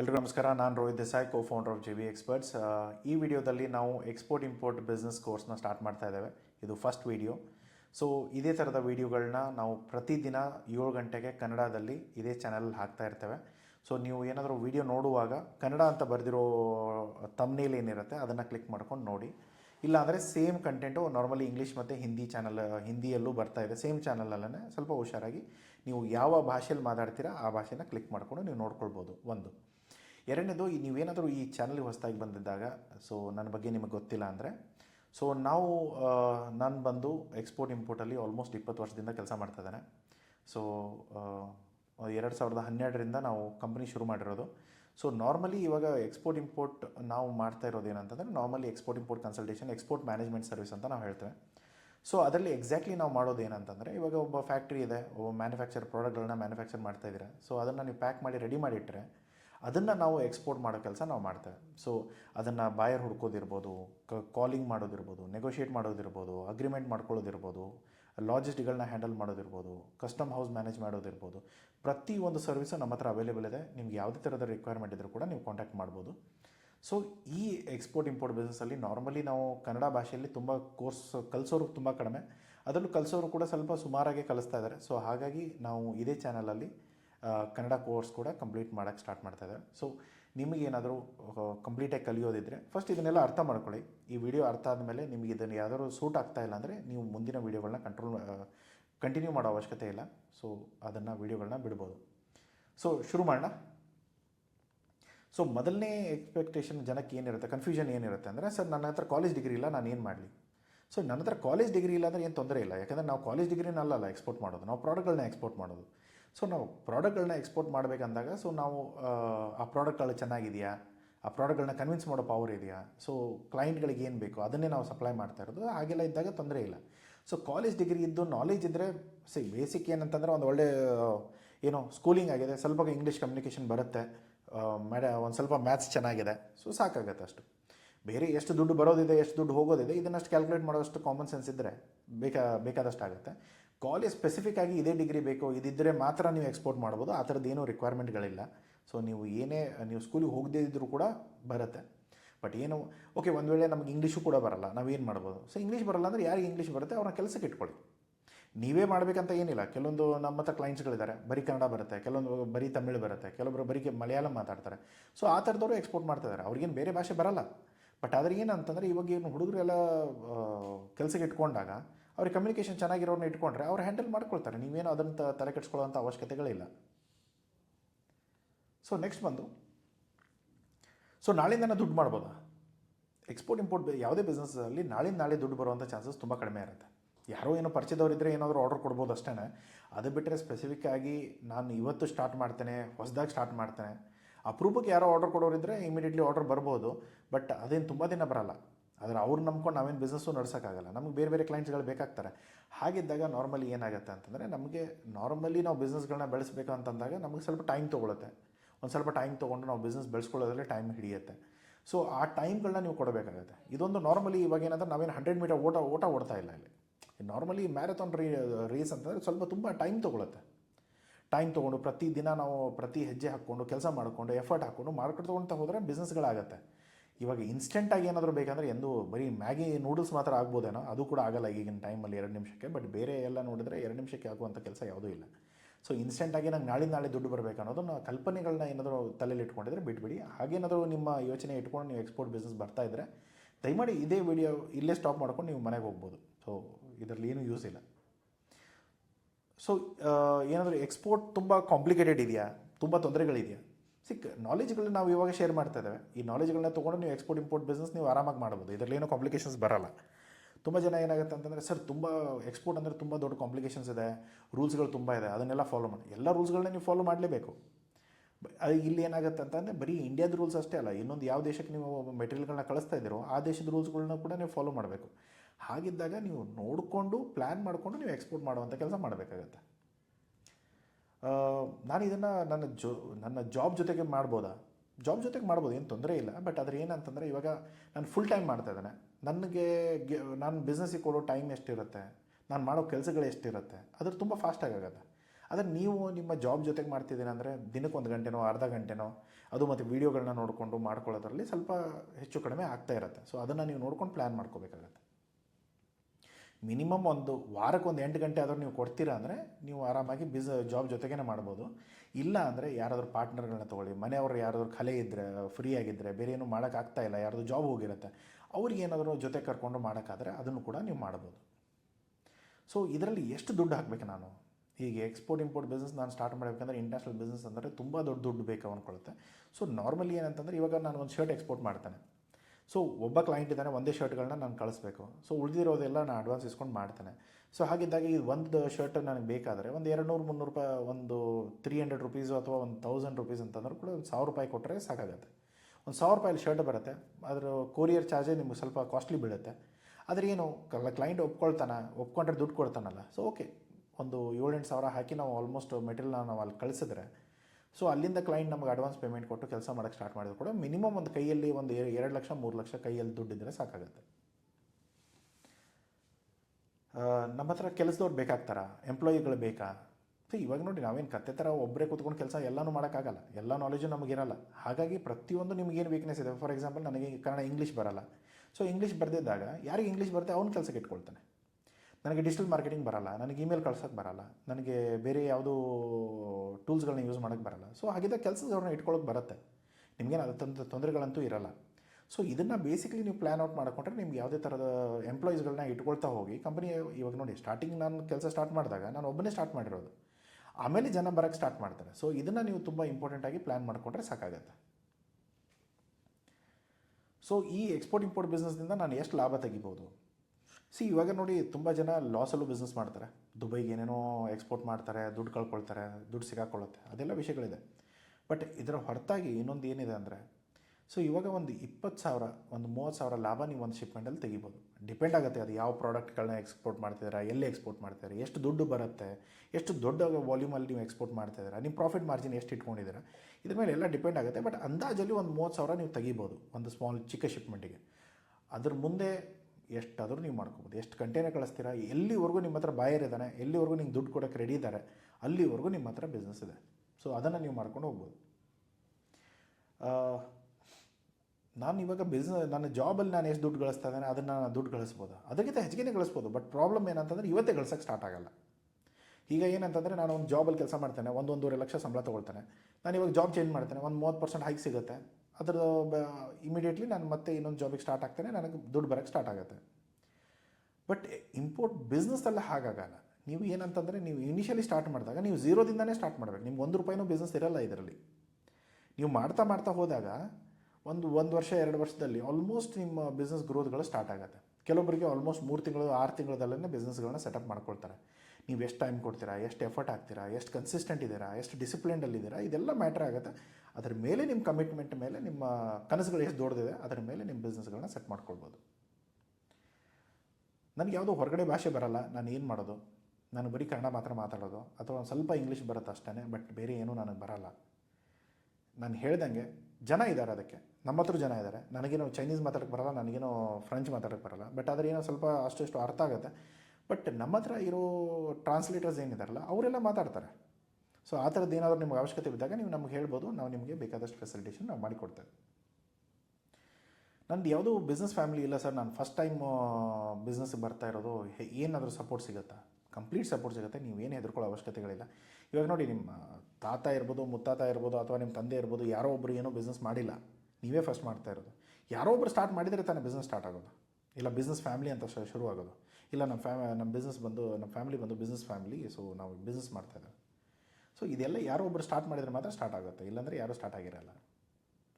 ಎಲ್ರಿಗೂ ನಮಸ್ಕಾರ. ನಾನು Rohit Desai co founder of G B experts ಈ ವಿಡಿಯೋದಲ್ಲಿ ನಾವು ಎಕ್ಸ್ಪೋರ್ಟ್ ಇಂಪೋರ್ಟ್ ಬಿಸ್ನೆಸ್ ಕೋರ್ಸ್ನ ಸ್ಟಾರ್ಟ್ ಮಾಡ್ತಾ ಇದ್ದೇವೆ. ಇದು ಫಸ್ಟ್ ವಿಡಿಯೋ ಸೊ ಇದೇ ಥರದ ವೀಡಿಯೋಗಳನ್ನ ನಾವು ಪ್ರತಿದಿನ ಏಳು ಗಂಟೆಗೆ ಕನ್ನಡದಲ್ಲಿ ಇದೇ ಚಾನಲ್ ಹಾಕ್ತಾ ಇರ್ತೇವೆ. ಸೊ ನೀವು ಏನಾದರೂ ವಿಡಿಯೋ ನೋಡುವಾಗ ಕನ್ನಡ ಅಂತ ಬರೆದಿರೋ ತಮ್ನೇಲ್ ಏನಿರುತ್ತೆ ಅದನ್ನು ಕ್ಲಿಕ್ ಮಾಡ್ಕೊಂಡು ನೋಡಿ. ಇಲ್ಲ ಅಂದರೆ ಸೇಮ್ ಕಂಟೆಂಟು ನಾರ್ಮಲಿ ಇಂಗ್ಲೀಷ್ ಮತ್ತು ಹಿಂದಿ ಚಾನಲ್ ಹಿಂದಿಯಲ್ಲೂ ಬರ್ತಾ ಇದೆ. ಸೇಮ್ ಚಾನಲಲ್ಲೇ ಸ್ವಲ್ಪ ಹುಷಾರಾಗಿ ನೀವು ಯಾವ ಭಾಷೆಯಲ್ಲಿ ಮಾತಾಡ್ತೀರಾ ಆ ಭಾಷೆನ ಕ್ಲಿಕ್ ಮಾಡಿಕೊಂಡು ನೀವು ನೋಡ್ಕೊಳ್ಬೋದು. ಒಂದು. ಎರಡನೇದು, ಈ ನೀವೇನಾದರೂ ಈ ಚಾನಲ್ಗೆ ಹೊಸದಾಗಿ ಬಂದಿದ್ದಾಗ ಸೊ ನನ್ನ ಬಗ್ಗೆ ನಿಮಗೆ ಗೊತ್ತಿಲ್ಲ ಅಂದರೆ ಸೊ ನಾವು ನಾನು ಬಂದು ಎಕ್ಸ್ಪೋರ್ಟ್ ಇಂಪೋರ್ಟಲ್ಲಿ ಆಲ್ಮೋಸ್ಟ್ ಇಪ್ಪತ್ತು ವರ್ಷದಿಂದ ಕೆಲಸ ಮಾಡ್ತಾ ಇದ್ದಾನೆ. ಸೊ ಎರಡು ಸಾವಿರದ ಹನ್ನೆರಡರಿಂದ ನಾವು ಕಂಪ್ನಿ ಶುರು ಮಾಡಿರೋದು. ಸೊ ನಾರ್ಮಲಿ ಇವಾಗ ಎಕ್ಸ್ಪೋರ್ಟ್ ಇಂಪೋರ್ಟ್ ನಾವು ಮಾಡ್ತಾ ಇರೋದು ಏನಂತಂದರೆ normally export import consultation export management service ಅಂತ ನಾವು ಹೇಳ್ತೇವೆ. ಸೊ ಅದರಲ್ಲಿ ಎಕ್ಸಾಕ್ಟ್ಲಿ ನಾವು ಮಾಡೋದು ಏನಂತಂದರೆ, ಇವಾಗ ಒಬ್ಬ ಫ್ಯಾಕ್ಟ್ರಿ ಇದೆ, ಒಬ್ಬ ಮ್ಯಾನುಫ್ಯಾಕ್ಚರ್ ಪ್ರಾಡಕ್ಟ್ಗಳನ್ನ ಮ್ಯಾನುಫ್ಯಾಕ್ಚರ್ ಮಾಡ್ತಾ ಇದ್ದೀರಾ. ಸೊ ಅದನ್ನು ನೀವು ಪ್ಯಾಕ್ ಮಾಡಿ ರೆಡಿ ಮಾಡಿಟ್ಟರೆ ಅದನ್ನು ನಾವು ಎಕ್ಸ್ಪೋರ್ಟ್ ಮಾಡೋ ಕೆಲಸ ನಾವು ಮಾಡ್ತೇವೆ. ಸೊ ಅದನ್ನು ಬಾಯರ್ ಹುಡ್ಕೋದಿರ್ಬೋದು, ಕ ಕಾಲಿಂಗ್ ಮಾಡೋದಿರ್ಬೋದು ನೆಗೋಷಿಯೇಟ್ ಮಾಡೋದಿರ್ಬೋದು ಅಗ್ರಿಮೆಂಟ್ ಮಾಡ್ಕೊಳ್ಳೋದಿರ್ಬೋದು ಲಾಜಿಸ್ಟಿಕ್ಗಳನ್ನ ಹ್ಯಾಂಡಲ್ ಮಾಡೋದಿರ್ಬೋದು ಕಸ್ಟಮ್ ಹೌಸ್ ಮ್ಯಾನೇಜ್ ಮಾಡೋದಿರ್ಬೋದು, ಪ್ರತಿ ಒಂದು ಸರ್ವಿಸು ನಮ್ಮ ಹತ್ರ ಅವೈಲೇಬಲ್ ಇದೆ. ನಿಮ್ಗೆ ಯಾವುದೇ ಥರದ ರಿಕ್ವೈರ್ಮೆಂಟ್ ಇದ್ದರೂ ಕೂಡ ನೀವು ಕಾಂಟ್ಯಾಕ್ಟ್ ಮಾಡ್ಬೋದು. ಸೊ ಈ ಎಕ್ಸ್ಪೋರ್ಟ್ ಇಂಪೋರ್ಟ್ ಬಿಸ್ನೆಸ್ಸಲ್ಲಿ ನಾರ್ಮಲಿ ನಾವು ಕನ್ನಡ ಭಾಷೆಯಲ್ಲಿ ತುಂಬ ಕೋರ್ಸ್ ಕಲಿಸೋರು ತುಂಬ ಕಡಿಮೆ. ಅದರಲ್ಲೂ ಕಲಿಸೋರು ಕೂಡ ಸ್ವಲ್ಪ ಸುಮಾರಾಗೆ ಕಲಿಸ್ತಾ ಇದ್ದಾರೆ ಸೊ ಹಾಗಾಗಿ ನಾವು ಇದೇ ಚಾನಲಲ್ಲಿ ಕನ್ನಡ ಕೋರ್ಸ್ ಕೂಡ ಕಂಪ್ಲೀಟ್ ಮಾಡೋಕ್ಕೆ ಸ್ಟಾರ್ಟ್ ಮಾಡ್ತಾ ಇದ್ದಾರೆ. ಸೊ ನಿಮಗೇನಾದರೂ ಕಂಪ್ಲೀಟಾಗಿ ಕಲಿಯೋದಿದ್ದರೆ ಫಸ್ಟ್ ಇದನ್ನೆಲ್ಲ ಅರ್ಥ ಮಾಡ್ಕೊಳ್ಳಿ. ಈ ವಿಡಿಯೋ ಅರ್ಥ ಆದಮೇಲೆ ನಿಮಗೆ ಇದನ್ನು ಯಾವ್ದಾದ್ರು ಸೂಟ್ ಆಗ್ತಾ ಇಲ್ಲ ಅಂದರೆ ನೀವು ಮುಂದಿನ ವೀಡಿಯೋಗಳನ್ನ ಕಂಟ್ರೋಲ್ ಕಂಟಿನ್ಯೂ ಮಾಡೋ ಅವಶ್ಯಕತೆ ಇಲ್ಲ. ಸೊ ಅದನ್ನು ವೀಡಿಯೋಗಳನ್ನ ಬಿಡ್ಬೋದು. ಸೊ ಶುರು ಮಾಡೋಣ. ಸೊ ಮೊದಲನೇ ಎಕ್ಸ್ಪೆಕ್ಟೇಷನ್ ಜನಕ್ಕೆ ಏನಿರುತ್ತೆ ಕನ್ಫ್ಯೂಷನ್ ಏನಿರುತ್ತೆ ಅಂದರೆ, ಸರ್, ನನ್ನ ಹತ್ರ ಕಾಲೇಜ್ ಡಿಗ್ರಿ ಇಲ್ಲ, ನಾನು ಏನು ಮಾಡಲಿ? ಸೊ ನನ್ನ ಹತ್ರ ಕಾಲೇಜ್ ಡಿಗ್ರಿ ಇಲ್ಲ ಅಂದರೆ ಏನು ತೊಂದರೆ ಇಲ್ಲ. ಯಾಕಂದರೆ ನಾವು ಕಾಲೇಜ್ ಡಿಗ್ರಿನಲ್ಲ ಎಕ್ಸ್ಪೋರ್ಟ್ ಮಾಡೋದು. ನಾವು ಪ್ರಾಡಕ್ಟ್ಗಳನ್ನ ಎಕ್ಸ್ಪೋರ್ಟ್ ಮಾಡೋದು. ಸೊ ನಾವು ಪ್ರಾಡಕ್ಟ್ಗಳನ್ನ ಎಕ್ಸ್ಪೋರ್ಟ್ ಮಾಡಬೇಕಂದಾಗ ಸೊ ನಾವು ಆ, ಪ್ರಾಡಕ್ಟ್ಗಳು ಚೆನ್ನಾಗಿದೆಯಾ? ಆ ಪ್ರಾಡಕ್ಟ್ಗಳನ್ನ ಕನ್ವಿನ್ಸ್ ಮಾಡೋ ಪವರ್ ಇದೆಯಾ? ಸೊ ಕ್ಲೈಂಟ್ಗಳಿಗೆ ಏನು ಬೇಕು ಅದನ್ನೇ ನಾವು ಸಪ್ಲೈ ಮಾಡ್ತಾ ಇರೋದು. ಹಾಗೆಲ್ಲ ಇದ್ದಾಗ ತೊಂದರೆ ಇಲ್ಲ. ಸೊ ಕಾಲೇಜ್ ಡಿಗ್ರಿ ಇದ್ದು ನಾಲೆಜ್ ಇದ್ದರೆ ಸಿ ಬೇಸಿಕ್ ಏನಂತಂದರೆ ಒಂದು ಒಳ್ಳೆ ಏನೋ ಸ್ಕೂಲಿಂಗ್ ಆಗಿದೆ ಸ್ವಲ್ಪ ಇಂಗ್ಲೀಷ್ ಕಮ್ಯುನಿಕೇಷನ್ ಬರುತ್ತೆ ಮೇಡ ಒಂದು ಸ್ವಲ್ಪ ಮ್ಯಾಥ್ಸ್ ಚೆನ್ನಾಗಿದೆ ಸೊ ಸಾಕಾಗತ್ತೆ ಅಷ್ಟು. ಬೇರೆ ಎಷ್ಟು ದುಡ್ಡು ಬರೋದಿದೆ ಎಷ್ಟು ದುಡ್ಡು ಹೋಗೋದಿದೆ ಇದನ್ನಷ್ಟು ಕ್ಯಾಲ್ಕುಲೇಟ್ ಮಾಡೋಷ್ಟು ಕಾಮನ್ ಸೆನ್ಸ್ ಇದ್ದರೆ ಬೇಕಾ ಬೇಕಾದಷ್ಟು ಆಗುತ್ತೆ ಕಾಲೇಜ್ ಸ್ಪೆಸಿಫಿಕ್ ಆಗಿ ಇದೇ ಡಿಗ್ರಿ ಬೇಕು ಇದಿದ್ದರೆ ಮಾತ್ರ ನೀವು ಎಕ್ಸ್ಪೋರ್ಟ್ ಮಾಡ್ಬೋದು. ಆ ಥರದ್ದು ಏನೂ ರಿಕ್ವೈರ್ಮೆಂಟ್ಗಳಿಲ್ಲ ಸೊ ನೀವು ಏನೇ, ನೀವು ಸ್ಕೂಲಿಗೆ ಹೋಗದೇ ಇದ್ದರೂ ಕೂಡ ಬರುತ್ತೆ. ಬಟ್ ಏನು ಓಕೆ ಒಂದು ವೇಳೆ ನಮಗೆ ಇಂಗ್ಲೀಷು ಕೂಡ ಬರಲ್ಲ, ನಾವೇನು ಮಾಡ್ಬೋದು? ಸೊ ಇಂಗ್ಲೀಷ್ ಬರಲ್ಲ ಅಂದರೆ ಯಾರಿಗೆ ಇಂಗ್ಲೀಷ್ ಬರುತ್ತೆ? ಅವ್ರನ್ನ ಕೆಲಸಕ್ಕೆ ಇಟ್ಕೊಳ್ಳಿ. ನೀವೇ ಮಾಡಬೇಕಂತ ಏನಿಲ್ಲ. ಕೆಲವೊಂದು ನಮ್ಮ ಹತ್ರ ಕ್ಲೈಂಟ್ಸ್ಗಳಿದ್ದಾರೆ ಬರೀ ಕನ್ನಡ ಬರುತ್ತೆ, ಕೆಲವೊಂದು ಬರೀ ತಮಿಳು ಬರುತ್ತೆ ಕೆಲವೊಬ್ಬರು ಬರೀ ಮಲಯಾಳಂ ಮಾತಾಡ್ತಾರೆ. ಸೊ ಆ ಥರದವರು ಎಕ್ಸ್ಪೋರ್ಟ್ ಮಾಡ್ತಿದ್ದಾರೆ ಅವ್ರಿಗೇನು ಬೇರೆ ಭಾಷೆ ಬರಲ್ಲ. ಬಟ್ ಆದರೆ ಏನಂತಂದರೆ ಇವಾಗ ಏನು ಹುಡುಗರೆಲ್ಲ ಕೆಲಸಕ್ಕೆ ಇಟ್ಕೊಂಡಾಗ ಅವ್ರಿಗೆ ಕಮ್ಯುನಿಕೇಷನ್ ಚೆನ್ನಾಗಿರೋರು ಇಟ್ಕೊಂಡ್ರೆ ಅವ್ರು ಹ್ಯಾಂಡಲ್ ಮಾಡ್ಕೊಳ್ತಾರೆ. ನೀವೇನು ಅದನ್ನು ತಲೆ ಕೆಡಿಸ್ಕೊಳ್ಳೋಂಥ ಅವಶ್ಯಕತೆಗಳಿಲ್ಲ. ಸೊ ನೆಕ್ಸ್ಟ್ ಬಂದು ಸೊ ನಾಳೆಯಿಂದ ದುಡ್ಡು ಮಾಡ್ಬೋದಾ? ಎಕ್ಸ್ಪೋರ್ಟ್ ಇಂಪೋರ್ಟ್ ಯಾವುದೇ ಬಿಸ್ನೆಸ್ಸಲ್ಲಿ ನಾಳಿಂದ ನಾಳೆ ದುಡ್ಡು ಬರುವಂಥ ಚಾನ್ಸಸ್ ತುಂಬ ಕಡಿಮೆ ಇರುತ್ತೆ. ಯಾರೋ ಏನೋ ಪರಿಚಯದವರಿದ್ದರೆ ಏನಾದರೂ ಆರ್ಡರ್ ಕೊಡ್ಬೋದು ಅಷ್ಟೇ ಅದು ಬಿಟ್ಟರೆ ಸ್ಪೆಸಿಫಿಕ್ ಆಗಿ ನಾನು ಇವತ್ತು ಸ್ಟಾರ್ಟ್ ಮಾಡ್ತೇನೆ, ಹೊಸದಾಗಿ ಸ್ಟಾರ್ಟ್ ಮಾಡ್ತೇನೆ. ಅಪರೂಪಕ್ಕೆ ಯಾರೋ ಆರ್ಡರ್ ಕೊಡೋರಿದ್ದರೆ ಇಮಿಡಿಯೇಟ್ಲಿ ಆರ್ಡರ್ ಬರ್ಬೋದು ಬಟ್ ಅದೇನು ತುಂಬ ದಿನ ಬರಲ್ಲ. ಆದರೆ ಅವ್ರು ನಂಬ್ಕೊಂಡು ನಾವೇನು ಬಿಸ್ನೆಸ್ಸು ನಡೆಸೋಕ್ಕಾಗಲ್ಲ. ನಮಗೆ ಬೇರೆ ಬೇರೆ ಕ್ಲೈಂಟ್ಸ್ಗಳು ಬೇಕಾಗ್ತಾರೆ. ಹಾಗಿದ್ದಾಗ ನಾರ್ಮಲಿ ಏನಾಗುತ್ತೆ ಅಂತಂದರೆ ನಮಗೆ ನಾರ್ಮಲಿ ನಾವು ಬಿಸ್ನೆಸ್ಗಳನ್ನ ಬೆಳೆಸಬೇಕು ಅಂತಂದಾಗ ನಮಗೆ ಸ್ವಲ್ಪ ಟೈಮ್ ತೊಗೊಳುತ್ತೆ. ಒಂದು ಸ್ವಲ್ಪ ಟೈಮ್ ತೊಗೊಂಡು ನಾವು ಬಿಸ್ನೆಸ್ ಬೆಳೆಸ್ಕೊಳ್ಳೋದ್ರಲ್ಲಿ ಟೈಮ್ ಹಿಡಿಯುತ್ತೆ. ಸೊ ಆ ಟೈಮ್ಗಳನ್ನ ನೀವು ಕೊಡಬೇಕಾಗುತ್ತೆ. ಇದೊಂದು ನಾರ್ಮಲಿ ಇವಾಗ ಏನಂದ್ರೆ ನಾವೇನು ಹಂಡ್ರೆಡ್ ಮೀಟರ್ ಓಟ ಓಟ ಓಡ್ತಾ ಇಲ್ಲ ಇಲ್ಲಿ. ನಾರ್ಮಲಿ ಮ್ಯಾರಥಾನ್ ರೀ ರೇಸ್ ಅಂತಂದರೆ ಸ್ವಲ್ಪ ತುಂಬ ಟೈಮ್ ತೊಗೊಳುತ್ತೆ. ಟೈಮ್ ತೊಗೊಂಡು ಪ್ರತಿ ದಿನ ನಾವು ಪ್ರತಿ ಹೆಜ್ಜೆ ಹಾಕ್ಕೊಂಡು, ಕೆಲಸ ಮಾಡಿಕೊಂಡು ಎಫರ್ಟ್ ಹಾಕ್ಕೊಂಡು ಮಾರ್ಕೆಟ್ ತೊಗೊಳ್ತಾ ಹೋದರೆ ಬಿಸ್ನೆಸ್ಗಳಾಗತ್ತೆ ಇವಾಗ ಇನ್ಸ್ಟೆಂಟಾಗಿ ಏನಾದರೂ ಬೇಕಂದರೆ ಎಂದು ಬರೀ ಮ್ಯಾಗಿ ನೂಡಲ್ಸ್ ಮಾತ್ರ ಆಗ್ಬೋದೇನೋ, ಅದು ಕೂಡ ಆಗಲ್ಲ ಈಗಿನ ಟೈಮಲ್ಲಿ ಎರಡು ನಿಮಿಷಕ್ಕೆ ಬಟ್ ಬೇರೆ ಎಲ್ಲ ನೋಡಿದರೆ ಎರಡು ನಿಮಿಷಕ್ಕೆ ಆಗುವಂಥ ಕೆಲಸ ಯಾವುದೂ ಇಲ್ಲ. ಸೊ ಇನ್ಸ್ಟೆಂಟಾಗಿ ನಂಗೆ ನಾಳೆ ನಾಳೆ ದುಡ್ಡು ಬರಬೇಕು ಅನ್ನೋದನ್ನು ಕಲ್ಪನೆಗಳನ್ನ ಏನಾದರೂ ತಲೆಯಲ್ಲಿ ಇಟ್ಕೊಂಡಿದ್ರೆ ಬಿಟ್ಬಿಡಿ. ಹಾಗೇನಾದರೂ ನಿಮ್ಮ ಯೋಚನೆ ಇಟ್ಕೊಂಡು ನೀವು ಎಕ್ಸ್ಪೋರ್ಟ್ ಬಿಸ್ನೆಸ್ ಬರ್ತಾ ಇದ್ದರೆ ದಯಮಾಡಿ ಇದೇ ವಿಡಿಯೋ ಇಲ್ಲೇ ಸ್ಟಾಪ್ ಮಾಡ್ಕೊಂಡು ನೀವು ಮನೆಗೆ ಹೋಗ್ಬೋದು. ಸೊ ಇದರಲ್ಲಿ ಏನೂ ಯೂಸ್ ಇಲ್ಲ. ಸೊ ಏನಾದರೂ ಎಕ್ಸ್ಪೋರ್ಟ್ ತುಂಬ ಕಾಂಪ್ಲಿಕೇಟೆಡ್ ಇದೆಯಾ? ತುಂಬ ತೊಂದರೆಗಳಿದೆಯಾ? ಸಿಕ್ ನಾಲೆಜ್ಗಳನ್ನ ನಾವು ಇವಾಗ ಶೇರ್ ಮಾಡ್ತಾ ಇದ್ದೇವೆ. ಈ ನಾಲೆಜ್ಗಳನ್ನ ತೊಗೊಂಡು ನೀವು ಎಕ್ಸ್ಪೋರ್ಟ್ ಇಂಪೋರ್ಟ್ ಬಿಸ್ನೆಸ್ ನೀವು ಆರಾಮಾಗಿ ಮಾಡ್ಬೋದು. ಇದರಲ್ಲಿ ಏನೋ ಕಾಂಪ್ಲಿಕೇಶನ್ಸ್ ಬರಲ್ಲ. ತುಂಬ ಜನ ಏನಾಗುತ್ತೆ ಅಂತಂದರೆ, ಸರ್, ತುಂಬ ಎಕ್ಸ್ಪೋರ್ಟ್ ಅಂದರೆ ತುಂಬ ದೊಡ್ಡ ಕಾಂಪ್ಲಿಕೇಶನ್ಸ್ ಇದೆ. ರೂಲ್ಸ್ಗಳು ತುಂಬ ಇದೆ. ಅದನ್ನೆಲ್ಲ ಫಾಲೋ ಮಾಡಿ. ಎಲ್ಲ ರೂಲ್ಸ್ಗಳನ್ನ ನೀವು ಫಾಲೋ ಮಾಡಲೇಬೇಕು. ಇಲ್ಲಿ ಏನಾಗುತ್ತೆ ಅಂತಂದರೆ, ಬರೀ ಇಂಡಿಯಾದ ರೂಲ್ಸ್ ಅಷ್ಟೇ ಅಲ್ಲ, ಇನ್ನೊಂದು ಯಾವ ದೇಶಕ್ಕೆ ನೀವು ಮೆಟೀರಿಯಲ್ಗಳನ್ನ ಕಳಿಸ್ತಾ ಇದ್ದೀರೋ, ಆ ದೇಶದ ರೂಲ್ಸ್ಗಳನ್ನ ಕೂಡ ನೀವು ಫಾಲೋ ಮಾಡಬೇಕು. ಹಾಗಿದ್ದಾಗ ನೀವು ನೋಡಿಕೊಂಡು ಪ್ಲ್ಯಾನ್ ಮಾಡಿಕೊಂಡು ನೀವು ಎಕ್ಸ್ಪೋರ್ಟ್ ಮಾಡುವಂಥ ಕೆಲಸ ಮಾಡಬೇಕಾಗತ್ತೆ. ನಾನು ಇದನ್ನು ನನ್ನ ಜೊ, ನನ್ನ ಜಾಬ್ ಜೊತೆಗೆ ಮಾಡ್ಬೋದಾ? ಜಾಬ್ ಜೊತೆಗೆ ಮಾಡ್ಬೋದು, ಏನು ತೊಂದರೆ ಇಲ್ಲ. ಬಟ್ ಆದರೆ ಏನಂತಂದರೆ ಇವಾಗ ನಾನು ಫುಲ್ ಟೈಮ್ ಮಾಡ್ತಾ ಇದ್ದಾನೆ. ನನಗೆ ಗೆ- ನಾನು ಬಿಸ್ನೆಸ್ಸಿಗೆ ಕೊಡೋ ಟೈಮ್ ಎಷ್ಟಿರುತ್ತೆ? ನಾನು ಮಾಡೋ ಕೆಲಸಗಳು ಎಷ್ಟಿರುತ್ತೆ? ಅದ್ರ ತುಂಬ ಫಾಸ್ಟಾಗಿ ಆಗುತ್ತೆ. ಆದರೆ ನೀವು ನಿಮ್ಮ ಜಾಬ್ ಜೊತೆಗೆ ಮಾಡ್ತಿದ್ದೀನಿ ಅಂದರೆ ದಿನಕ್ಕೆ ಒಂದು ಗಂಟೆನೋ, ಅರ್ಧ ಗಂಟೆನೋ, ಅದು ಮತ್ತು ವೀಡಿಯೋಗಳನ್ನ ನೋಡಿಕೊಂಡು ಮಾಡ್ಕೊಳ್ಳೋದ್ರಲ್ಲಿ ಸ್ವಲ್ಪ ಹೆಚ್ಚು ಕಡಿಮೆ ಆಗ್ತಾ ಇರುತ್ತೆ. ಸೊ ಅದನ್ನು ನೀವು ನೋಡ್ಕೊಂಡು ಪ್ಲ್ಯಾನ್ ಮಾಡ್ಕೋಬೇಕಾಗತ್ತೆ. ಮಿನಿಮಮ್ ಒಂದು ವಾರಕ್ಕೆ ಒಂದು ಎಂಟು ಗಂಟೆ ಆದರೂ ನೀವು ಕೊಡ್ತೀರಾ ಅಂದರೆ ನೀವು ಆರಾಮಾಗಿ ಬಿಸ್ ಜಾಬ್ ಜೊತೆಗೇ ಮಾಡ್ಬೋದು. ಇಲ್ಲ ಅಂದರೆ ಯಾರಾದರೂ ಪಾರ್ಟ್ನರ್ಗಳನ್ನ ತೊಗೊಳ್ಳಿ, ಮನೆಯವರು ಯಾರಾದರೂ ಕಲೆ ಇದ್ದರೆ ಫ್ರೀ ಆಗಿದ್ದರೆ ಬೇರೆ ಏನು ಮಾಡೋಕ್ಕಾಗ್ತಾ ಇಲ್ಲ ಯಾರಾದರೂ ಜಾಬ್ ಹೋಗಿರುತ್ತೆ, ಅವ್ರಿಗೆ ಏನಾದರೂ ಜೊತೆ ಕರ್ಕೊಂಡು ಮಾಡೋಕ್ಕಾದರೆ ಅದನ್ನು ಕೂಡ ನೀವು ಮಾಡ್ಬೋದು. ಸೊ ಇದರಲ್ಲಿ ಎಷ್ಟು ದುಡ್ಡು ಹಾಕಬೇಕು ನಾನು? ಹೀಗೆ ಎಕ್ಸ್ಪೋರ್ಟ್ ಇಂಪೋರ್ಟ್ ಬಿಸ್ನೆಸ್ ನಾನು ಸ್ಟಾರ್ಟ್ ಮಾಡಬೇಕಂದ್ರೆ ಇಂಟರ್ನ್ಯಾಷನಲ್ ಬಿಸ್ನೆಸ್ ಅಂದರೆ ತುಂಬ ದೊಡ್ಡ ದುಡ್ಡು ಬೇಕು ಅನ್ಕೊಳ್ಳುತ್ತೆ. ಸೊ ನಾರ್ಮಲಿ ಏನಂತಂದರೆ ಇವಾಗ ನಾನು ಒಂದು ಶರ್ಟ್ ಎಕ್ಸ್ಪೋರ್ಟ್ ಮಾಡ್ತಾನೆ. ಸೊ ಒಬ್ಬ ಕ್ಲೈಂಟ್ ಇದ್ದಾನೆ, ಒಂದೇ ಶರ್ಟ್ಗಳನ್ನ ನಾನು ಕಳಿಸ್ಬೇಕು. ಸೊ ಉಳಿದಿರೋದೆಲ್ಲ ನಾನು ಅಡ್ವಾನ್ಸ್ ಇಸ್ಕೊಂಡು ಮಾಡ್ತೇನೆ. ಸೊ ಹಾಗಿದ್ದಾಗ ಈ ಒಂದು ಶರ್ಟ್ ನನಗೆ ಬೇಕಾದರೆ ಒಂದು ಎರಡು ನೂರು ಮುನ್ನೂರು ರೂಪಾಯಿ, ಒಂದು ತ್ರೀ ಹಂಡ್ರೆಡ್ ರುಪೀಸು ಅಥವಾ ಒಂದು ತೌಸಂಡ್ ರುಪೀಸ್ ಅಂತಂದ್ರೆ ಕೂಡ ಒಂದು ಸಾವಿರ ರೂಪಾಯಿ ಕೊಟ್ಟರೆ ಸಾಕಾಗುತ್ತೆ. ಒಂದು ಸಾವಿರ ರೂಪಾಯಿ ಶರ್ಟ್ ಬರುತ್ತೆ, ಅದರ ಕೊರಿಯರ್ ಚಾರ್ಜೇ ನಿಮ್ಗೆ ಸ್ವಲ್ಪ ಕಾಸ್ಟ್ಲಿ ಬೀಳುತ್ತೆ. ಆದರೆ ಏನು ಕ್ಲೈಂಟ್ ಒಪ್ಕೊಳ್ತಾನೆ, ಒಪ್ಕೊಂಡ್ರೆ ದುಡ್ಡು ಕೊಡ್ತಾನಲ್ಲ. ಸೊ ಓಕೆ ಒಂದು ಏಳೆಂಟು ಸಾವಿರ ಹಾಕಿ ನಾವು ಆಲ್ಮೋಸ್ಟ್ ಮೆಟೀರಿಯಲ್ನ ನಾವು ಅಲ್ಲಿ ಕಳಿಸಿದ್ರೆ ಸೊ ಅಲ್ಲಿಂದ ಕ್ಲೈಂಟ್ ನಮಗೆ ಅಡ್ವಾನ್ಸ್ ಪೇಮೆಂಟ್ ಕೊಟ್ಟು ಕೆಲಸ ಮಾಡೋಕ್ಕೆ ಸ್ಟಾರ್ಟ್ ಮಾಡಿದ್ರು ಕೂಡ ಮಿನಿಮಮ್ ಒಂದು ಕೈಯಲ್ಲಿ ಒಂದು ಎರಡು ಲಕ್ಷ, ಮೂರು ಲಕ್ಷ ಕೈಯಲ್ಲಿ ದುಡ್ಡಿದ್ದರೆ ಸಾಕಾಗುತ್ತೆ. ನಮ್ಮ ಹತ್ರ ಕೆಲಸದವ್ರು ಬೇಕಾಗ್ತಾರ? ಎಂಪ್ಲಾಯಿಗಳು ಬೇಕಾ? ಸೊ ಇವಾಗ ನೋಡಿ ನಾವೇನು ಕತ್ತೆ ಥರ ಒಬ್ಬರೇ ಕೂತ್ಕೊಂಡು ಕೆಲಸ ಎಲ್ಲನೂ ಮಾಡೋಕ್ಕಾಗಲ್ಲ. ಎಲ್ಲ ನಾಲೆಜು ನಮಗಿರಲ್ಲ. ಹಾಗಾಗಿ ಪ್ರತಿಯೊಂದು ನಿಮಗೇನು ವೀಕ್ನೆಸ್ ಇದೆ? ಫಾರ್ ಎಕ್ಸಾಂಪಲ್ ನನಗೆ ಕನ್ನಡ ಇಂಗ್ಲೀಷ್ ಬರಲ್ಲ. ಸೊ ಇಂಗ್ಲೀಷ್ ಬರ್ದಿದ್ದಾಗ ಯಾರಿಗೆ ಇಂಗ್ಲೀಷ್ ಬರುತ್ತೆ? ಅವ್ನ ಕೆಲಸಕ್ಕೆ ಇಟ್ಕೊಳ್ತಾನೆ. ನನಗೆ ಡಿಜಿಟಲ್ ಮಾರ್ಕೆಟಿಂಗ್ ಬರಲ್ಲ. ನನಗೆ ಇಮೇಲ್ ಕಳ್ಸೋಕ್ಕೆ ಬರಲ್ಲ. ನನಗೆ ಬೇರೆ ಯಾವುದೂ ಟೂಲ್ಸ್ಗಳನ್ನ ಯೂಸ್ ಮಾಡೋಕ್ಕೆ ಬರಲ್ಲ. ಸೊ ಹಾಗಿದ್ದಾಗ ಕೆಲಸದವ್ರನ್ನ ಇಟ್ಕೊಳ್ಳೋಕೆ ಬರುತ್ತೆ. ನಿಮಗೇನು ಅದು ತೊಂದರೆ ತೊಂದರೆಗಳಂತೂ ಇರಲ್ಲ. ಸೊ ಇದನ್ನು ಬೇಸಿಕಲಿ ನೀವು ಪ್ಲ್ಯಾನ್ ಔಟ್ ಮಾಡ್ಕೊಂಡ್ರೆ ನಿಮ್ಗೆ ಯಾವುದೇ ಥರದ ಎಂಪ್ಲಾಯೀಸ್ಗಳನ್ನ ಇಟ್ಕೊಳ್ತಾ ಹೋಗಿ ಕಂಪನಿ ಇವಾಗ ನೋಡಿ ಸ್ಟಾರ್ಟಿಂಗ್ ನಾನು ಕೆಲಸ ಸ್ಟಾರ್ಟ್ ಮಾಡಿದಾಗ ನಾನು ಒಬ್ಬನೇ ಸ್ಟಾರ್ಟ್ ಮಾಡಿರೋದು. ಆಮೇಲೆ ಜನ ಬರೋಕ್ಕೆ ಸ್ಟಾರ್ಟ್ ಮಾಡ್ತಾರೆ. ಸೊ ಇದನ್ನು ನೀವು ತುಂಬ ಇಂಪಾರ್ಟೆಂಟಾಗಿ ಪ್ಲ್ಯಾನ್ ಮಾಡಿಕೊಂಡ್ರೆ ಸಾಕಾಗುತ್ತೆ. ಸೊ ಈ ಎಕ್ಸ್ಪೋರ್ಟ್ ಇಂಪೋರ್ಟ್ ಬಿಸ್ನೆಸ್ನಿಂದ ನಾನು ಎಷ್ಟು ಲಾಭ ತೆಗಿಬೋದು? ಸಿ ಇವಾಗ ನೋಡಿ, ತುಂಬ ಜನ ಲಾಸಲ್ಲೂ ಬಿಸ್ನೆಸ್ ಮಾಡ್ತಾರೆ. ದುಬೈಗೆ ಏನೇನೋ ಎಕ್ಸ್ಪೋರ್ಟ್ ಮಾಡ್ತಾರೆ, ದುಡ್ಡು ಕಳ್ಕೊಳ್ತಾರೆ, ದುಡ್ಡು ಸಿಗಾಕೊಳ್ಳುತ್ತೆ, ಅದೆಲ್ಲ ವಿಷಯಗಳಿದೆ. ಬಟ್ ಇದರ ಹೊರತಾಗಿ ಇನ್ನೊಂದು ಏನಿದೆ ಅಂದರೆ ಸೊ ಇವಾಗ ಒಂದು ಇಪ್ಪತ್ತು ಸಾವಿರ, ಒಂದು ಮೂವತ್ತು ಸಾವಿರ ಲಾಭ ನೀವು ಒಂದು ಶಿಪ್ಮೆಂಟಲ್ಲಿ ತೆಗಿಬೋದು. ಡಿಪೆಂಡ್ ಆಗುತ್ತೆ ಅದು ಯಾವ ಪ್ರಾಡಕ್ಟ್ಗಳನ್ನ ಎಕ್ಸ್ಪೋರ್ಟ್ ಮಾಡ್ತಿದ್ದೀರಾ, ಎಲ್ಲಿ ಎಕ್ಸ್ಪೋರ್ಟ್ ಮಾಡ್ತಿದ್ದೀರಾ, ಎಷ್ಟು ದುಡ್ಡು ಬರುತ್ತೆ, ಎಷ್ಟು ದೊಡ್ಡ ವಾಲ್ಯೂಮಲ್ಲಿ ನೀವು ಎಕ್ಸ್ಪೋರ್ಟ್ ಮಾಡ್ತಿದ್ದೀರಾ ನಿಮ್ಮ ಪ್ರಾಫಿಟ್ ಮಾರ್ಜಿನ್ ಎಷ್ಟು ಇಟ್ಕೊಂಡಿದ್ದೀರಾ, ಇದ್ರ ಮೇಲೆ ಎಲ್ಲ ಡಿಪೆಂಡ್ ಆಗುತ್ತೆ. ಬಟ್ ಅಂದಾಜಲ್ಲಿ ಒಂದು ಮೂವತ್ತು ಸಾವಿರ ನೀವು ತೆಗಿಬೋದು, ಒಂದು ಸ್ಮಾಲ್ ಚಿಕ್ಕ ಶಿಪ್ಮೆಂಟಿಗೆ ಅದ್ರ ಮುಂದೆ ಎಷ್ಟಾದರೂ ನೀವು ಮಾಡ್ಕೊಬೋದು. ಎಷ್ಟು ಕಂಟೇನರ್ ಕಳಿಸ್ತೀರಾ? ಎಲ್ಲಿವರೆಗೂ ನಿಮ್ಮ ಹತ್ರ ಬಾಯರ್ ಇದ್ದಾನೆ ಎಲ್ಲಿವರೆಗೂ ನಿಮ್ಗೆ ದುಡ್ಡು ಕೊಡೋಕ್ಕೆ ರೆಡಿ ಇದ್ದಾರೆ ಅಲ್ಲಿವರೆಗೂ ನಿಮ್ಮ ಹತ್ರ ಬಿಸ್ನೆಸ್ ಇದೆ. ಸೊ ಅದನ್ನು ನೀವು ಮಾಡ್ಕೊಂಡು ಹೋಗ್ಬೋದು. ನಾನು ಇವಾಗ ಬಿಸ್ನೆಸ್ ನನ್ನ ಜಾಬಲ್ಲಿ ನಾನು ಎಷ್ಟು ದುಡ್ಡು ಗಳಿಸ್ತಾ ಇದ್ದೇನೆ, ಅದನ್ನು ನಾನು ದುಡ್ಡು ಗಳಿಸ್ಬೋದು? ಅದಕ್ಕಿಂತ ಹೆಚ್ಚಿಗೆ ಗಳಿಸ್ಬೋದು ಬಟ್ ಪ್ರಾಬ್ಲಮ್ ಏನಂತಂದರೆ ಇವತ್ತೇ ಗಳಿಸೋಕ್ಕೆ ಸ್ಟಾರ್ಟ್ ಆಗಲ್ಲ. ಈಗ ಏನಂತಂದರೆ ನಾನು ಒಂದು ಜಾಬಲ್ಲಿ ಕೆಲಸ ಮಾಡ್ತೇನೆ, ಒಂದೊಂದೂವರೆ ಲಕ್ಷ ಸಂಬಳ ತೊಗೊಳ್ತೇನೆ. ನಾನು ಇವಾಗ ಜಾಬ್ ಚೇಂಜ್ ಮಾಡ್ತೇನೆ, ಒಂದು ಮೂವತ್ತು ಪರ್ಸೆಂಟ್ ಹೈಕ್ ಸಿಗುತ್ತೆ. ಅದ್ರ ಇಮಿಡಿಯೇಟ್ಲಿ ನಾನು ಮತ್ತೆ ಇನ್ನೊಂದು ಜಾಬಿಗೆ ಸ್ಟಾರ್ಟ್ ಆಗ್ತೇನೆ. ನನಗೆ ದುಡ್ಡು ಬರೋಕ್ಕೆ ಸ್ಟಾರ್ಟ್ ಆಗುತ್ತೆ. ಬಟ್ ಇಂಪೋರ್ಟ್ ಬಿಸ್ನೆಸ್ಸಲ್ಲ ಹಾಗಾಗಲ್ಲ ನೀವು ಏನಂತಂದರೆ, ನೀವು ಇನಿಷಿಯಲಿ ಸ್ಟಾರ್ಟ್ ಮಾಡಿದಾಗ, ನೀವು ಝೀರೋದಿಂದನೇ ಸ್ಟಾರ್ಟ್ ಮಾಡಬೇಕು. ನಿಮ್ಗೆ ಒಂದು ರೂಪಾಯಿನೂ ಬಿಸ್ನೆಸ್ ಇರಲ್ಲ ಇದರಲ್ಲಿ. ನೀವು ಮಾಡ್ತಾ ಮಾಡ್ತಾ ಹೋದಾಗ, ಒಂದು ಒಂದು ವರ್ಷ, ಎರಡು ವರ್ಷದಲ್ಲಿ ಆಲ್ಮೋಸ್ಟ್ ನಿಮ್ಮ ಬಿಸ್ನೆಸ್ ಗ್ರೋತ್ಗಳು ಸ್ಟಾರ್ಟ್ ಆಗುತ್ತೆ. ಕೆಲವೊಬ್ಬರಿಗೆ ಆಲ್ಮೋಸ್ಟ್ ಮೂರು ತಿಂಗಳು, ಆರು ತಿಂಗಳದಲ್ಲೇ ಬಿಸ್ನೆಸ್ಗಳನ್ನ ಸೆಟಪ್ ಮಾಡ್ಕೊಳ್ತಾರೆ. ನೀವು ಎಷ್ಟು ಟೈಮ್ ಕೊಡ್ತೀರಾ, ಎಷ್ಟು ಎಫರ್ಟ್ ಹಾಕ್ತೀರಾ, ಎಷ್ಟು ಕನ್ಸಿಸ್ಟೆಂಟ್ ಇದ್ದೀರಾ, ಎಷ್ಟು ಡಿಸಿಪ್ಲಿನ್ಡಲ್ಲಿದ್ದೀರಾ ಇದೆಲ್ಲ ಮ್ಯಾಟ್ರ್ ಆಗುತ್ತೆ. ಅದರ ಮೇಲೆ ನಿಮ್ಮ ಕಮಿಟ್ಮೆಂಟ್ ಮೇಲೆ ನಿಮ್ಮ ಕನಸುಗಳು ಎಷ್ಟು ದೊಡ್ಡದಿದೆ, ಅದರ ಮೇಲೆ ನಿಮ್ಮ ಬಿಸ್ನೆಸ್ಗಳನ್ನ ಸೆಟ್ ಮಾಡ್ಕೊಳ್ಬೋದು. ನನಗೆ ಯಾವುದೋ ಹೊರಗಡೆ ಭಾಷೆ ಬರಲ್ಲ, ನಾನು ಏನು ಮಾಡೋದು? ನಾನು ಬರೀ ಕನ್ನಡ ಮಾತ್ರ ಮಾತಾಡೋದು? ಅಥವಾ ಒಂದು ಸ್ವಲ್ಪ ಇಂಗ್ಲೀಷ್ ಬರುತ್ತೆ ಅಷ್ಟೇ ಬಟ್ ಬೇರೆ ಏನೂ ನನಗೆ ಬರಲ್ಲ. ನಾನು ಹೇಳ್ದಂಗೆ ಜನ ಇದ್ದಾರೆ ಅದಕ್ಕೆ. ನಮ್ಮ ಹತ್ರ ಜನ ಇದ್ದಾರೆ ನನಗೇನೋ ಚೈನೀಸ್ ಮಾತಾಡೋಕ್ಕೆ ಬರಲ್ಲ, ನನಗೇನೋ ಫ್ರೆಂಚ್ ಮಾತಾಡೋಕೆ ಬರಲ್ಲ. ಬಟ್ ಆದರೆ ಏನೋ ಸ್ವಲ್ಪ ಅಷ್ಟು ಅರ್ಥ ಆಗುತ್ತೆ. ಬಟ್ ನಮ್ಮ ಹತ್ರ ಇರೋ ಟ್ರಾನ್ಸ್ಲೇಟರ್ಸ್ ಏನಿದಾರಲ್ಲ, ಅವರೆಲ್ಲ ಮಾತಾಡ್ತಾರೆ. ಸೊ ಆ ಥರದ್ದು ಏನಾದರೂ ನಿಮ್ಗೆ ಅವಶ್ಯಕತೆ ಇದ್ದಾಗ ನೀವು ನಮ್ಗೆ ಹೇಳ್ಬೋದು, ನಾವು ನಿಮಗೆ ಬೇಕಾದಷ್ಟು ಫೆಸಿಲಿಟೇಷನ್ ನಾವು ಮಾಡಿಕೊಡ್ತೇವೆ. ನಂದು ಯಾವುದೋ ಬಿಸ್ನೆಸ್ ಫ್ಯಾಮಿಲಿ ಇಲ್ಲ ಸರ್. ನಾನು ಫಸ್ಟ್ ಟೈಮ್ ಬಿಸ್ನೆಸ್ ಬರ್ತಾ ಇರೋದು ಏನಾದರೂ ಸಪೋರ್ಟ್ ಸಿಗುತ್ತಾ? ಕಂಪ್ಲೀಟ್ ಸಪೋರ್ಟ್ ಸಿಗುತ್ತೆ. ನೀವು ಏನು ಹೆದರ್ಕೊಳ್ಳೋ ಅವಶ್ಯಕತೆಗಳಿಲ್ಲ. ಇವಾಗ ನೋಡಿ, ನಿಮ್ಮ ತಾತ ಇರ್ಬೋದು, ಮುತ್ತಾತ ಇರ್ಬೋದು, ಅಥವಾ ನಿಮ್ಮ ತಂದೆ ಇರ್ಬೋದು, ಯಾರೋ ಒಬ್ಬರು ಏನೋ ಬಿಸ್ನೆಸ್ ಮಾಡಿಲ್ಲ. ನೀವೇ ಫಸ್ಟ್ ಮಾಡ್ತಾ ಇರೋದು. ಯಾರೋ ಒಬ್ರು ಸ್ಟಾರ್ಟ್ ಮಾಡಿದರೆ ತಾನೇ ಬಿಸ್ನೆಸ್ ಸ್ಟಾರ್ಟ್ ಆಗೋದು. ಇಲ್ಲ ಬಿಸ್ನೆಸ್ ಫ್ಯಾಮಿಲಿ ಅಂತ ಶುರು ಆಗೋದು ಇಲ್ಲ ನಮ್ಮ ಫ್ಯಾಮ್ ನಮ್ಮ ಬಿಸ್ನೆಸ್ ಬಂದು ನಮ್ಮ ಫ್ಯಾಮಿಲಿ ಬಂದು ಬಿಸ್ನೆಸ್ ಫ್ಯಾಮಿಲಿ ಸೊ ನಾವು ಬಿಸ್ನೆಸ್ ಮಾಡ್ತಾ ಇದ್ದೇವೆ. ಸೊ ಇದೆಲ್ಲ ಯಾರೋ ಒಬ್ಬರು ಸ್ಟಾರ್ಟ್ ಮಾಡಿದರೆ ಮಾತ್ರ ಸ್ಟಾರ್ಟ್ ಆಗುತ್ತೆ. ಇಲ್ಲಾಂದರೆ ಯಾರೂ ಸ್ಟಾರ್ಟ್ ಆಗಿರಲ್ಲ.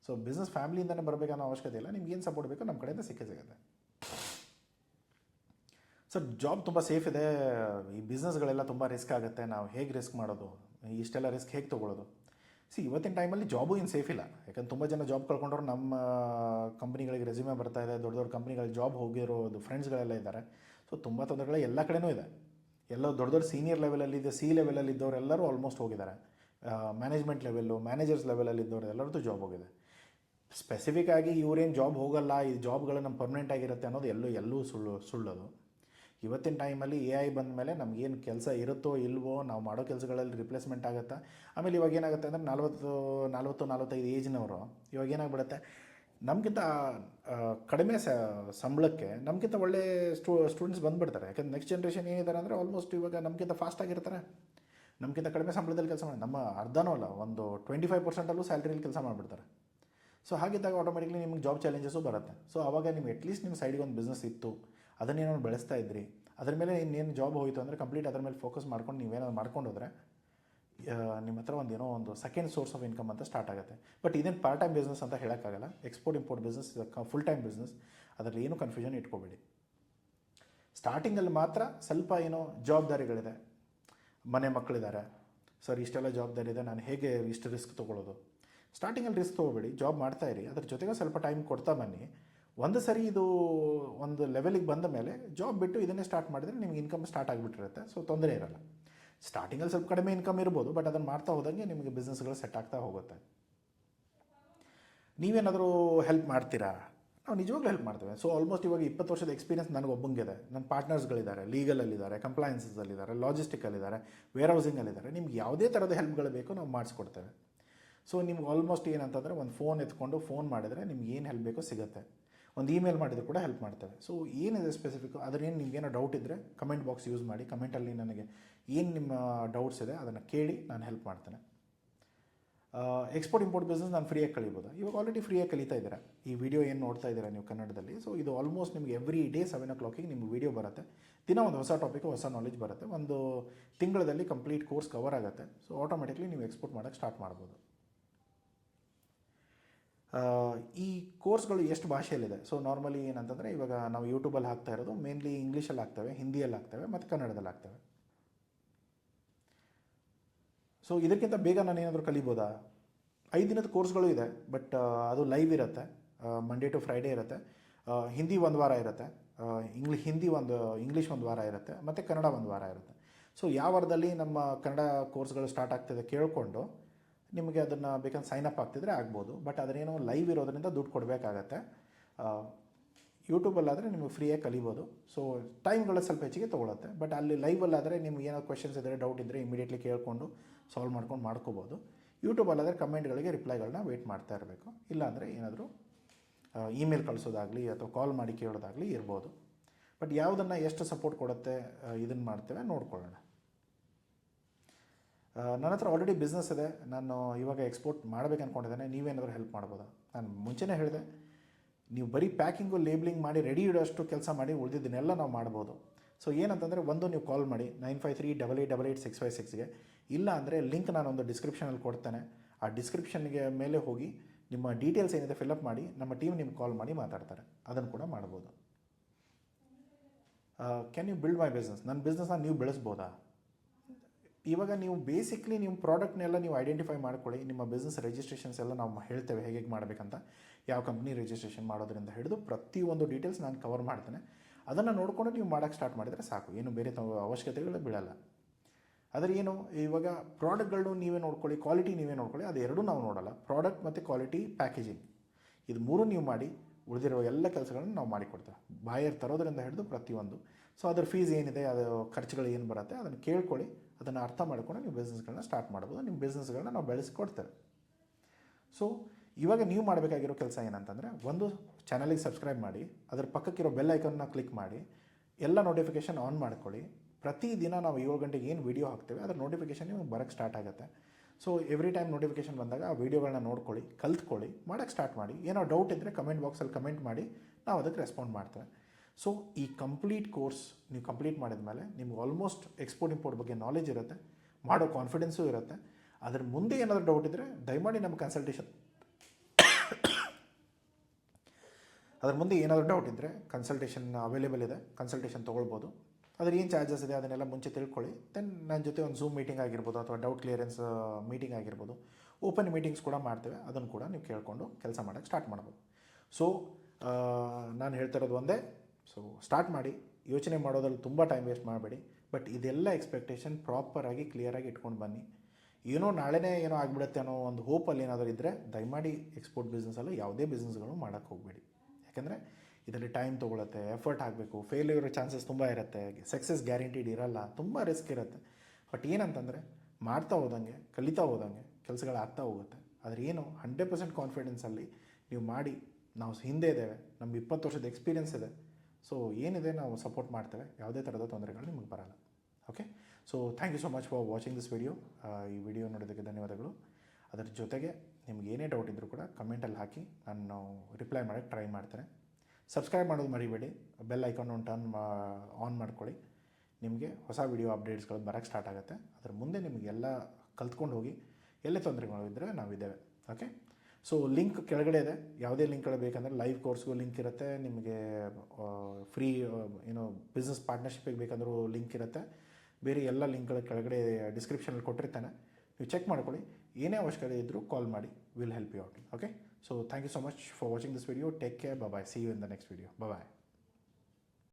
ಸೊ ಬಿಸ್ನೆಸ್ ಫ್ಯಾಮಿಲಿಯಿಂದನೇ ಬರಬೇಕನ್ನೋ ಅವಶ್ಯಕತೆ ಇಲ್ಲ. ನಿಮ್ಗೆ ಏನು ಸಪೋರ್ಟ್ ಬೇಕೋ ನಮ್ಮ ಕಡೆಯಿಂದ ಸಿಕ್ಕೇ ಸಿಗುತ್ತೆ. ಸರ್ ಜಾಬ್ ತುಂಬ ಸೇಫ್ ಇದೆ. ಈ ಬಿಸ್ನೆಸ್ಗಳೆಲ್ಲ ತುಂಬ ರಿಸ್ಕ್ ಆಗುತ್ತೆ. ನಾವು ಹೇಗೆ ರಿಸ್ಕ್ ಮಾಡೋದು? ಇಷ್ಟೆಲ್ಲ ರಿಸ್ಕ್ ಹೇಗೆ ತೊಗೊಳ್ಳೋದು? ಸಿ ಇವತ್ತಿನ ಟೈಮಲ್ಲಿ ಜಾಬು ಏನು ಸೇಫ್ ಇಲ್ಲ. ಯಾಕಂದ್ರೆ ತುಂಬ ಜನ ಜಾಬ್ ಕಳ್ಕೊಂಡ್ರು ನಮ್ಮ ಕಂಪ್ನಿಗಳಿಗೆ ರೆಸ್ಯೂಮೆ ಬರ್ತಾ ಇದೆ. ದೊಡ್ಡ ದೊಡ್ಡ ಕಂಪ್ನಿಗಳಿಗೆ ಜಾಬ್ ಹೋಗಿರೋದು ಫ್ರೆಂಡ್ಸ್ಗಳೆಲ್ಲ ಇದ್ದಾರೆ. ಸೊ ತುಂಬ ತೊಂದರೆಗಳು ಎಲ್ಲ ಕಡೆನೂ ಇದೆ. ಎಲ್ಲ ದೊಡ್ಡ ದೊಡ್ಡ ಸೀನಿಯರ್ ಲೆವೆಲಲ್ಲಿದ್ದ ಸಿ ಲೆವೆಲಲ್ಲಿ ಇದ್ದವರೆಲ್ಲರೂ ಆಲ್ಮೋಸ್ಟ್ ಹೋಗಿದ್ದಾರೆ. ಮ್ಯಾನೇಜ್ಮೆಂಟ್ ಲೆವೆಲ್ಲು ಮ್ಯಾನೇಜರ್ಸ್ ಲೆವೆಲಲ್ಲಿ ಇದ್ದವ್ರು ಎಲ್ಲರದ್ದು ಜಾಬ್ ಹೋಗಿದೆ. ಸ್ಪೆಸಿಫಿಕ್ ಆಗಿ ಇವರೇನು ಜಾಬ್ ಹೋಗಲ್ಲ, ಈ ಜಾಬ್ಗಳು ನಮ್ಮ ಪರ್ಮನೆಂಟ್ ಆಗಿರುತ್ತೆ ಅನ್ನೋದು ಎಲ್ಲೂ ಎಲ್ಲೂ ಸುಳ್ಳು, ಸುಳ್ಳದು. ಇವತ್ತಿನ ಟೈಮಲ್ಲಿ ಎ ಐ ಬಂದ ಮೇಲೆ ನಮಗೇನು ಕೆಲಸ ಇರುತ್ತೋ ಇಲ್ವೋ ನಾವು ಮಾಡೋ ಕೆಲಸಗಳಲ್ಲಿ ರಿಪ್ಲೇಸ್ಮೆಂಟ್ ಆಗುತ್ತಾ? ಆಮೇಲೆ ಇವಾಗ ಏನಾಗುತ್ತೆ ಅಂದರೆ ನಲ್ವತ್ತು, ನಲವತ್ತು, ನಲವತ್ತೈದು ಏಜ್ನವರು ಇವಾಗ ಏನಾಗ್ಬಿಡುತ್ತೆ? ನಮಗಿಂತ ಕಡಿಮೆ ಸ, ಸಂಬಳಕ್ಕೆ ನಮಗಿಂತ ಒಳ್ಳೆ ಸ್ಟೂ ಸ್ಟೂಡೆಂಟ್ಸ್ ಬಂದುಬಿಡ್ತಾರೆ. ಯಾಕಂದ್ರೆ ನೆಕ್ಸ್ಟ್ ಜನ್ರೇಷನ್ ಏನಿದ್ದಾರೆ ಅಂದರೆ ಆಲ್ಮೋಸ್ಟ್ ಇವಾಗ ನಮಗಿಂತ ಫಾಸ್ಟ್ ಆಗಿರ್ತಾರೆ. ನಮಗಿಂತ ಕಡಿಮೆ ಸಂಬಳದಲ್ಲಿ ಕೆಲಸ ಮಾಡಿ, ನಮ್ಮ ಅರ್ಧನೂ ಅಲ್ಲ, ಒಂದು ಟ್ವೆಂಟಿ ಫೈವ್ ಪರ್ಸೆಂಟಲ್ಲೂ ಸ್ಯಾಲ್ರಿಯಲ್ಲಿ ಕೆಲಸ ಮಾಡಿಬಿಡ್ತಾರೆ. ಸೊ ಹಾಗಿದ್ದಾಗ ಆಟೋಮೆಟಿಕ್ಲಿ ನಿಮಗೆ ಜಾಬ್ ಚಾಲೆಂಜಸ್ಸು ಬರುತ್ತೆ. ಸೊ ಆವಾಗ ನಿಮ್ಗೆ ಅಟ್ಲೀಸ್ಟ್ ನಿಮ್ಮ ಸೈಡಿಗೆ ಒಂದು ಬಿಸ್ನೆಸ್ ಇತ್ತು ಅದನ್ನೇನೋ ಬೆಳೆಸ್ತಾ ಇದ್ರಿ, ಅದ್ರ ಮೇಲೆ ಇನ್ನೇನು ಜಾಬ್ ಹೋಯಿತು ಅಂದರೆ ಕಂಪ್ಲೀಟ್ ಅದ್ರ ಮೇಲೆ ಫೋಕಸ್ ಮಾಡ್ಕೊಂಡು ನೀವೇನಾದ್ರು ಮಾಡ್ಕೊಂಡು ಹೋದರೆ ನಿಮ್ಮ ಹತ್ರ ಒಂದು ಏನೋ ಒಂದು ಸೆಕೆಂಡ್ ಸೋರ್ಸ್ ಆಫ್ ಇನ್ಕಮ್ ಅಂತ ಸ್ಟಾರ್ಟ್ ಆಗುತ್ತೆ. ಬಟ್ ಇದೇನು ಪಾರ್ಟ್ ಟೈಮ್ ಬಿಸ್ನೆಸ್ ಅಂತ ಹೇಳೋಕ್ಕಾಗಲ್ಲ. Export import business full time business ಅದರಲ್ಲಿ ಏನು ಕನ್ಫ್ಯೂಷನ್ ಇಟ್ಕೋಬೇಡಿ. ಸ್ಟಾರ್ಟಿಂಗಲ್ಲಿ ಮಾತ್ರ ಸ್ವಲ್ಪ ಏನೋ ಜವಾಬ್ದಾರಿಗಳಿದೆ. ಮನೆ ಮಕ್ಕಳಿದ್ದಾರೆ ಸರ್, ಇಷ್ಟೆಲ್ಲ ಜವಾಬ್ದಾರಿ ಇದೆ ನಾನು ಹೇಗೆ ಇಷ್ಟು ರಿಸ್ಕ್ ತೊಗೊಳ್ಳೋದು? ಸ್ಟಾರ್ಟಿಂಗಲ್ಲಿ ರಿಸ್ಕ್ ತೊಗೋಬೇಡಿ. ಜಾಬ್ ಮಾಡ್ತಾ ಇರಿ. ಅದ್ರ ಜೊತೆಗೆ ಸ್ವಲ್ಪ ಟೈಮ್ ಕೊಡ್ತಾ ಬನ್ನಿ. ಒಂದು ಸರಿ ಇದು ಒಂದು ಲೆವೆಲಿಗೆ ಬಂದ ಮೇಲೆ ಜಾಬ್ ಬಿಟ್ಟು ಇದನ್ನೇ ಸ್ಟಾರ್ಟ್ ಮಾಡಿದರೆ ನಿಮ್ಗೆ ಇನ್ಕಮ್ ಸ್ಟಾರ್ಟ್ ಆಗಿಬಿಟ್ಟಿರುತ್ತೆ. ಸೊ ತೊಂದರೆ ಇರಲ್ಲ. ಸ್ಟಾರ್ಟಿಂಗಲ್ಲಿ ಸ್ವಲ್ಪ ಕಡಿಮೆ ಇನ್ಕಮ್ ಇರ್ಬೋದು ಬಟ್ ಅದನ್ನು ಮಾಡ್ತಾ ಹೋದಂಗೆ ನಿಮಗೆ ಬಿಸ್ನೆಸ್ಗಳು ಸೆಟ್ ಆಗ್ತಾ ಹೋಗುತ್ತೆ. ನೀವೇನಾದರೂ ಹೆಲ್ಪ್ ಮಾಡ್ತೀರಾ? ನಾವು ನಿಜವಾಗ್ಲೂ ಹೆಲ್ಪ್ ಮಾಡ್ತೇವೆ. ಸೊ ಆಲ್ಮೋಸ್ಟ್ ಇವಾಗ ಇಪ್ಪತ್ತು ವರ್ಷದ ಎಕ್ಸ್ಪೀರಿಯನ್ಸ್ ನನಗೆ ಒಬ್ಬಂಗಿದೆ. ನನ್ನ ಪಾರ್ಟ್ನರ್ಸ್ಗಳಿದ್ದಾರೆ ಲೀಗಲಲ್ಲಿದ್ದಾರೆ ಕಂಪ್ಲೈನ್ಸಸ್ಸಲ್ಲಿದ್ದಾರೆ ಲಾಜಿಸ್ಟಿಕಲ್ಲಿದ್ದಾರೆ ವೇರ್ ಹೌಸಿಂಗಲ್ಲಿದ್ದಾರೆ ನಿಮ್ಗೆ ಯಾವುದೇ ಥರದ ಹೆಲ್ಪ್ಗಳು ಬೇಕೋ, ನಾವು ಮಾಡಿಸ್ಕೊಡ್ತೇವೆ. ಸೊ ನಿಮ್ಗೆ ಆಲ್ಮೋಸ್ಟ್ ಏನಂತಂದರೆ, ಒಂದು ಫೋನ್ ಎತ್ಕೊಂಡು ಫೋನ್ ಮಾಡಿದರೆ ನಿಮ್ಗೆ ಏನು ಹೆಲ್ಪ್ ಬೇಕೋ ಸಿಗುತ್ತೆ. ಒಂದು ಇಮೇಲ್ ಮಾಡಿದ್ರು ಕೂಡ ಹೆಲ್ಪ್ ಮಾಡ್ತೇವೆ. ಸೊ ಏನಿದೆ ಸ್ಪೆಸಿಫಿಕ್ ಅದ್ರೇನು ನಿಮ್ಗೇನೋ ಡೌಟ್ ಇದ್ದರೆ ಕಮೆಂಟ್ ಬಾಕ್ಸ್ ಯೂಸ್ ಮಾಡಿ ಕಮೆಂಟಲ್ಲಿ ನನಗೆ ಏನು ನಿಮ್ಮ ಡೌಟ್ಸ್ ಇದೆ ಅದನ್ನು ಕೇಳಿ ನಾನು ಹೆಲ್ಪ್ ಮಾಡ್ತೇನೆ. ಎಕ್ಸ್ಪೋರ್ಟ್ ಇಂಪೋರ್ಟ್ ಬಿಸ್ನೆಸ್ ನಾನು ಫ್ರೀಯಾಗಿ ಕಲಿಬೋದು ಇವಾಗ ಆಲ್ರೆಡಿ ಫ್ರೀಯಾಗಿ ಕಲಿತಾ ಇದ್ದೀರಾ? ಈ ವಿಡಿಯೋ ಏನು ನೋಡ್ತಾ ಇದ್ದೀರಾ ನೀವು ಕನ್ನಡದಲ್ಲಿ? ಸೊ ಇದು ಆಲ್ಮೋಸ್ಟ್ ನಿಮ್ಗೆ ಎವ್ರಿ ಡೇ ಸೆವೆನ್ ಓ ಕ್ಲಾಕಿಗೆ ನಿಮ್ಗೆ ವಿಡಿಯೋ ಬರುತ್ತೆ. ದಿನ ಒಂದು ಹೊಸ ಟಾಪಿಕ್ ಹೊಸ ನಾಲೆಜ್ ಬರುತ್ತೆ. ಒಂದು ತಿಂಗಳಲ್ಲಿ ಕಂಪ್ಲೀಟ್ ಕೋರ್ಸ್ ಕವರ್ ಆಗುತ್ತೆ. ಸೊ ಆಟೋಮೆಟಿಕ್ಲಿ ನೀವು ಎಕ್ಸ್ಪೋರ್ಟ್ ಮಾಡೋಕ್ಕೆ ಸ್ಟಾರ್ಟ್ ಮಾಡ್ಬೋದು. ಈ ಕೋರ್ಸ್ಗಳು ಎಷ್ಟು ಭಾಷೆಯಲ್ಲಿದೆ? ಸೊ ನಾರ್ಮಲಿ ಏನಂತಂದರೆ ಇವಾಗ ನಾವು ಯೂಟ್ಯೂಬಲ್ಲಿ ಹಾಕ್ತಾ ಇರೋದು ಮೇನ್ಲಿ ಇಂಗ್ಲೀಷಲ್ಲಿ ಹಾಕ್ತವೆ ಹಿಂದಿಯಲ್ಲಿ ಹಾಕ್ತವೆ, ಮತ್ತು ಕನ್ನಡದಲ್ಲಿ ಹಾಕ್ತವೆ. ಸೊ ಇದಕ್ಕಿಂತ ಬೇಗ ನಾನು ಏನಾದರೂ ಕಲಿಬೋದಾ? ಐದು ದಿನದ ಕೋರ್ಸ್ಗಳು ಇದೆ ಬಟ್ ಅದು ಲೈವ್ ಇರುತ್ತೆ. ಮಂಡೇ ಟು ಫ್ರೈಡೇ ಇರುತ್ತೆ. ಹಿಂದಿ ಒಂದು ವಾರ ಇರುತ್ತೆ. ಇಂಗ್ಲಿ ಹಿಂದಿ ಒಂದು ಇಂಗ್ಲೀಷ್ ಒಂದು ವಾರ ಇರುತ್ತೆ, ಮತ್ತು ಕನ್ನಡ ಒಂದು ವಾರ ಇರುತ್ತೆ. ಸೊ ಯಾವ ವಾರದಲ್ಲಿ ನಮ್ಮ ಕನ್ನಡ ಕೋರ್ಸ್ಗಳು ಸ್ಟಾರ್ಟ್ ಆಗ್ತಿದೆ ಕೇಳಿಕೊಂಡು ನಿಮಗೆ ಅದನ್ನು ಬೇಕಂದ್ರೆ ಸೈನ್ ಅಪ್ ಆಗ್ತಿದ್ರೆ ಆಗ್ಬೋದು. ಬಟ್ ಅದರೇನೋ ಲೈವ್ ಇರೋದರಿಂದ ದುಡ್ಡು ಕೊಡಬೇಕಾಗತ್ತೆ. ಯೂಟ್ಯೂಬಲ್ಲಾದರೆ ನಿಮಗೆ ಫ್ರೀಯಾಗಿ ಕಲಿಬೋದು. ಸೊ ಟೈಮ್ಗಳು ಸ್ವಲ್ಪ ಹೆಚ್ಚಿಗೆ ತೊಗೊಳುತ್ತೆ. ಬಟ್ ಅಲ್ಲಿ ಲೈವಲ್ಲಾದರೆ ನಿಮ್ಗೆ ಏನೋ ಕ್ವೆಶನ್ಸ್ ಇದ್ದರೆ ಡೌಟ್ ಇದ್ದರೆ ಇಮಿಡಿಯೇಟ್ಲಿ ಕೇಳಿಕೊಂಡು ಸಾಲ್ವ್ ಮಾಡ್ಕೊಂಡು ಮಾಡ್ಕೋಬೋದು. ಯೂಟ್ಯೂಬಲ್ಲಾದರೆ ಕಮೆಂಟ್ಗಳಿಗೆ ರಿಪ್ಲೈಗಳನ್ನ ವೆಯ್ಟ್ ಮಾಡ್ತಾ ಇರಬೇಕು. ಇಲ್ಲಾಂದರೆ ಏನಾದರೂ ಇಮೇಲ್ ಕಳಿಸೋದಾಗಲಿ ಅಥವಾ ಕಾಲ್ ಮಾಡಿ ಕೇಳೋದಾಗಲಿ ಇರ್ಬೋದು. ಬಟ್ ಯಾವುದನ್ನು ಎಷ್ಟು ಸಪೋರ್ಟ್ ಕೊಡುತ್ತೆ ಇದನ್ನು ಮಾಡ್ತೇವೆ ನೋಡ್ಕೊಳ್ಳೋಣ. ನನ್ನ ಹತ್ರ ಆಲ್ರೆಡಿ ಬಿಸ್ನೆಸ್ ಇದೆ. ನಾನು ಇವಾಗ ಎಕ್ಸ್ಪೋರ್ಟ್ ಮಾಡ್ಬೇಕು ಅಂದ್ಕೊಂಡಿದ್ದೇನೆ ನೀವೇನಾದರೂ ಹೆಲ್ಪ್ ಮಾಡ್ಬೋದಾ? ನಾನು ಮುಂಚೆನೇ ಹೇಳಿದೆ. ನೀವು ಬರೀ ಪ್ಯಾಕಿಂಗು ಲೇಬ್ಲಿಂಗ್ ಮಾಡಿ ರೆಡಿ ಇಡೋಷ್ಟು ಕೆಲಸ ಮಾಡಿ ಉಳಿದಿದ್ದನ್ನೆಲ್ಲ ನಾವು ಮಾಡ್ಬೋದು. ಸೊ ಏನಂತಂದರೆ ಒಂದು ನೀವು ಕಾಲ್ ಮಾಡಿ nine five three double eight double eight six five ಸಿಕ್ಸ್ಗೆ ಇಲ್ಲ ಅಂದರೆ ಲಿಂಕ್ ನಾನೊಂದು ಡಿಸ್ಕ್ರಿಪ್ಷನಲ್ಲಿ ಕೊಡ್ತೇನೆ. ಆ ಡಿಸ್ಕ್ರಿಪ್ಷನ್ಗೆ ಮೇಲೆ ಹೋಗಿ ನಿಮ್ಮ ಡೀಟೇಲ್ಸ್ ಏನಿದೆ ಫಿಲಪ್ ಮಾಡಿ ನಮ್ಮ ಟೀಮ್ ನಿಮ್ಗೆ ಕಾಲ್ ಮಾಡಿ ಮಾತಾಡ್ತಾರೆ. ಅದನ್ನು ಕೂಡ ಮಾಡ್ಬೋದು. Can you build my business ನನ್ನ ಬಿಸ್ನೆಸ್ನ ನೀವು ಬೆಳೆಸ್ಬೋದಾ? ಇವಾಗ ನೀವು ಬೇಸಿಕ್ಲಿ ನಿಮ್ಮ ಪ್ರಾಡಕ್ಟ್ನೆಲ್ಲ ನೀವು ಐಡೆಂಟಿಫೈ ಮಾಡ್ಕೊಳ್ಳಿ. ನಿಮ್ಮ ಬಿಸ್ನೆಸ್ ರಿಜಿಸ್ಟ್ರೇಷನ್ಸ್ ಎಲ್ಲ ನಾವು ಹೇಳ್ತೇವೆ ಹೇಗೆ ಹೇಗೆ ಮಾಡಬೇಕಂತ. ಯಾವ ಕಂಪ್ನಿ ರಿಜಿಸ್ಟ್ರೇಷನ್ ಮಾಡೋದ್ರಿಂದ ಹಿಡಿದು ಪ್ರತಿಯೊಂದು ಡೀಟೇಲ್ಸ್ ನಾನು ಕವರ್ ಮಾಡ್ತೇನೆ. ಅದನ್ನು ನೋಡಿಕೊಂಡು ನೀವು ಮಾಡೋಕ್ಕೆ ಸ್ಟಾರ್ಟ್ ಮಾಡಿದರೆ ಸಾಕು. ಏನು ಬೇರೆ ಅವಶ್ಯಕತೆಗಳು ಬೀಳಲ್ಲ. ಆದರೆ ಏನು, ಇವಾಗ ಪ್ರಾಡಕ್ಟ್ಗಳನ್ನು ನೀವೇ ನೋಡ್ಕೊಳ್ಳಿ ಕ್ವಾಲಿಟಿ ನೀವೇ ನೋಡ್ಕೊಳ್ಳಿ, ಅದು ಎರಡೂ ನಾವು ನೋಡಲ್ಲ. ಪ್ರಾಡಕ್ಟ್ ಮತ್ತು ಕ್ವಾಲಿಟಿ ಪ್ಯಾಕೇಜಿಂಗ್ ಇದು ಮೂರು ನೀವು ಮಾಡಿ ಉಳಿದಿರೋ ಎಲ್ಲ ಕೆಲಸಗಳನ್ನು ನಾವು ಮಾಡಿಕೊಡ್ತೇವೆ. ಬಾಯರ್ ತರೋದ್ರಿಂದ ಹಿಡಿದು ಪ್ರತಿಯೊಂದು. ಸೊ ಅದ್ರ ಫೀಸ್ ಏನಿದೆ, ಅದು ಖರ್ಚುಗಳು ಏನು ಬರುತ್ತೆ ಅದನ್ನು ಕೇಳ್ಕೊಳ್ಳಿ. ಅದನ್ನು ಅರ್ಥ ಮಾಡಿಕೊಂಡು ನೀವು ಬಿಸ್ನೆಸ್ಗಳನ್ನ ಸ್ಟಾರ್ಟ್ ಮಾಡ್ಬೋದು. ನಿಮ್ಮ ಬಿಸ್ನೆಸ್ಗಳನ್ನ ನಾವು ಬೆಳೆಸಿಕೊಡ್ತೇವೆ. ಸೊ ಇವಾಗ ನೀವು ಮಾಡಬೇಕಾಗಿರೋ ಕೆಲಸ ಏನಂತಂದರೆ, ಒಂದು ಚಾನಲಿಗೆ ಸಬ್ಸ್ಕ್ರೈಬ್ ಮಾಡಿ, ಅದರ ಪಕ್ಕಕ್ಕಿರೋ ಬೆಲ್ ಐಕನ್ನ ಕ್ಲಿಕ್ ಮಾಡಿ, ಎಲ್ಲ ನೋಟಿಫಿಕೇಷನ್ ಆನ್ ಮಾಡ್ಕೊಳ್ಳಿ. ಪ್ರತಿದಿನ ನಾವು ಏಳು ಗಂಟೆಗೆ ಏನು ವೀಡಿಯೋ ಹಾಕ್ತೇವೆ, ಅದರ ನೋಟಿಫಿಕೇಷನ್ ನಿಮಗೆ ಬರೋಕ್ಕೆ ಸ್ಟಾರ್ಟ್ ಆಗುತ್ತೆ. ಸೊ ಎವ್ರಿ ಟೈಮ್ ನೋಟಿಫಿಕೇಷನ್ ಬಂದಾಗ ಆ ವೀಡಿಯೋಗಳನ್ನ ನೋಡ್ಕೊಳ್ಳಿ, ಕಲ್ತ್ಕೊಳ್ಳಿ ಮಾಡೋಕ್ಕೆ ಸ್ಟಾರ್ಟ್ ಮಾಡಿ. ಏನೋ ಡೌಟ್ ಇದ್ದರೆ ಕಮೆಂಟ್ ಬಾಕ್ಸಲ್ಲಿ ಕಮೆಂಟ್ ಮಾಡಿ, ನಾವು ಅದಕ್ಕೆ ರೆಸ್ಪಾಂಡ್ ಮಾಡ್ತೇವೆ. ಸೊ ಈ ಕಂಪ್ಲೀಟ್ ಕೋರ್ಸ್ ನೀವು ಕಂಪ್ಲೀಟ್ ಮಾಡಿದ ಮೇಲೆ ನಿಮ್ಗೆ ಆಲ್ಮೋಸ್ಟ್ ಎಕ್ಸ್ಪೋರ್ಟ್ ಇಂಪೋರ್ಟ್ ಬಗ್ಗೆ ನಾಲೆಜ್ ಇರುತ್ತೆ, ಮಾಡೋ ಕಾನ್ಫಿಡೆನ್ಸು ಇರುತ್ತೆ. ಅದ್ರ ಮುಂದೆ ಏನಾದರೂ ಡೌಟ್ ಇದ್ದರೆ ದಯಮಾಡಿ ನಮ್ಮ ಕನ್ಸಲ್ಟೇಷನ್ ಅದ್ರ ಮುಂದೆ ಏನಾದರೂ ಡೌಟ್ ಇದ್ದರೆ ಕನ್ಸಲ್ಟೇಷನ್ ಅವೈಲೇಬಲ್ ಇದೆ ಕನ್ಸಲ್ಟೇಷನ್ ತೊಗೊಳ್ಬೋದು. ಅದ್ರ ಏನು ಚಾರ್ಜಸ್ ಇದೆ ಅದನ್ನೆಲ್ಲ ಮುಂಚೆ ತಿಳ್ಕೊಳ್ಳಿ. ದೆನ್ ನನ್ನ ಜೊತೆ ಒಂದು ಝೂಮ್ ಮೀಟಿಂಗ್ ಆಗಿರ್ಬೋದು ಅಥವಾ ಡೌಟ್ ಕ್ಲಿಯರೆನ್ಸ್ ಮೀಟಿಂಗ್ ಆಗಿರ್ಬೋದು. ಓಪನ್ ಮೀಟಿಂಗ್ಸ್ ಕೂಡ ಮಾಡ್ತೇವೆ, ಅದನ್ನು ಕೂಡ ನೀವು ಕೇಳಿಕೊಂಡು ಕೆಲಸ ಮಾಡೋಕ್ಕೆ ಸ್ಟಾರ್ಟ್ ಮಾಡ್ಬೋದು. ಸೊ ನಾನು ಹೇಳ್ತಾ ಇರೋದು ಒಂದೇ ಸೊ ಸ್ಟಾರ್ಟ್ ಮಾಡಿ. ಯೋಚನೆ ಮಾಡೋದ್ರಲ್ಲಿ ತುಂಬ ಟೈಮ್ ವೇಸ್ಟ್ ಮಾಡಬೇಡಿ. ಬಟ್ ಇದೆಲ್ಲ ಎಕ್ಸ್ಪೆಕ್ಟೇಷನ್ ಪ್ರಾಪರಾಗಿ ಕ್ಲಿಯರಾಗಿ ಇಟ್ಕೊಂಡು ಬನ್ನಿ. ಏನೋ ನಾಳೆನೇ ಏನೋ ಆಗಿಬಿಡುತ್ತೆ ಅನ್ನೋ ಒಂದು ಹೋಪಲ್ಲಿ ಏನಾದರೂ ಇದ್ದರೆ ದಯಮಾಡಿ ಎಕ್ಸ್ಪೋರ್ಟ್ ಬಿಸ್ನೆಸ್ಸಲ್ಲಿ ಯಾವುದೇ ಬಿಸ್ನೆಸ್ಗಳು ಮಾಡೋಕ್ಕೆ ಹೋಗಬೇಡಿ. ಯಾಕೆಂದರೆ ಇದರಲ್ಲಿ ಟೈಮ್ ತೊಗೊಳುತ್ತೆ ಎಫರ್ಟ್ ಆಗಬೇಕು ಫೇಲ್ಯೂರ್ ಚಾನ್ಸಸ್ ತುಂಬ ಇರುತ್ತೆ ಸಕ್ಸಸ್ ಗ್ಯಾರಂಟಿಡ್ ಇರಲ್ಲ, ತುಂಬ ರಿಸ್ಕ್ ಇರುತ್ತೆ. ಬಟ್ ಏನಂತಂದರೆ ಮಾಡ್ತಾ ಹೋದಂಗೆ, ಕಲಿತಾ ಹೋದಂಗೆ ಕೆಲಸಗಳಾಗ್ತಾ ಹೋಗುತ್ತೆ. ಆದರೆ ಏನು ಹಂಡ್ರೆಡ್ ಪರ್ಸೆಂಟ್ ಕಾನ್ಫಿಡೆನ್ಸಲ್ಲಿ ನೀವು ಮಾಡಿ, ನಾವು ಹಿಂದೆ ಇದ್ದೇವೆ, ನಮ್ಗೆ ಇಪ್ಪತ್ತು ವರ್ಷದ ಎಕ್ಸ್ಪೀರಿಯನ್ಸ್ ಇದೆ. ಸೊ ಏನಿದೆ ನಾವು ಸಪೋರ್ಟ್ ಮಾಡ್ತೇವೆ, ಯಾವುದೇ ಥರದ ತೊಂದರೆಗಳು ನಿಮಗೆ ಬರಲ್ಲ. Okay so thank you so much for watching this video ಈ ವಿಡಿಯೋ ನೋಡೋದಕ್ಕೆ ಧನ್ಯವಾದಗಳು. ಅದರ ಜೊತೆಗೆ ನಿಮ್ಗೆ ಏನೇ ಡೌಟ್ ಇದ್ದರೂ ಕೂಡ ಕಮೆಂಟಲ್ಲಿ ಹಾಕಿ, ನಾನು ರಿಪ್ಲೈ ಮಾಡೋಕ್ಕೆ ಟ್ರೈ ಮಾಡ್ತೇನೆ. ಸಬ್ಸ್ಕ್ರೈಬ್ ಮಾಡೋದು ಮರಿಬೇಡಿ. ಬೆಲ್ ಐಕಾನ್ ಒಂದು ಟರ್ನ್ ಆನ್ ಮಾಡ್ಕೊಳ್ಳಿ. ನಿಮಗೆ ಹೊಸ ವಿಡಿಯೋ ಅಪ್ಡೇಟ್ಸ್ಗಳು ಬರೋಕ್ಕೆ ಸ್ಟಾರ್ಟ್ ಆಗುತ್ತೆ. ಅದ್ರ ಮುಂದೆ ನಿಮಗೆಲ್ಲ ಕಲ್ತ್ಕೊಂಡು ಹೋಗಿ, ಎಲ್ಲೇ ತೊಂದರೆಗಳು ಇದ್ದರೆ ನಾವಿದ್ದೇವೆ. ಓಕೆ ಸೊ ಲಿಂಕ್ ಕೆಳಗಡೆ ಇದೆ. ಯಾವುದೇ ಲಿಂಕ್ಗಳು ಬೇಕಂದರೆ ಲೈವ್ ಕೋರ್ಸ್ಗೂ ಲಿಂಕ್ ಇರುತ್ತೆ. ನಿಮಗೆ ಫ್ರೀ ಏನೋ ಬಿಸ್ನೆಸ್ ಪಾರ್ಟ್ನರ್ಶಿಪ್ಗೆ ಬೇಕಂದರೂ ಲಿಂಕ್ ಇರುತ್ತೆ. ಬೇರೆ ಎಲ್ಲ ಲಿಂಕ್ಗಳ ಕೆಳಗಡೆ ಡಿಸ್ಕ್ರಿಪ್ಷನಲ್ಲಿ ಕೊಟ್ಟಿರ್ತಾನೆ. ನೀವು ಚೆಕ್ ಮಾಡ್ಕೊಳ್ಳಿ. ಏನೇ ಅವಶ್ಯಕತೆ ಇದ್ದರೂ ಕಾಲ್ ಮಾಡಿ. Will help you out okay so thank you so much for watching this video take care bye see you in the next video bye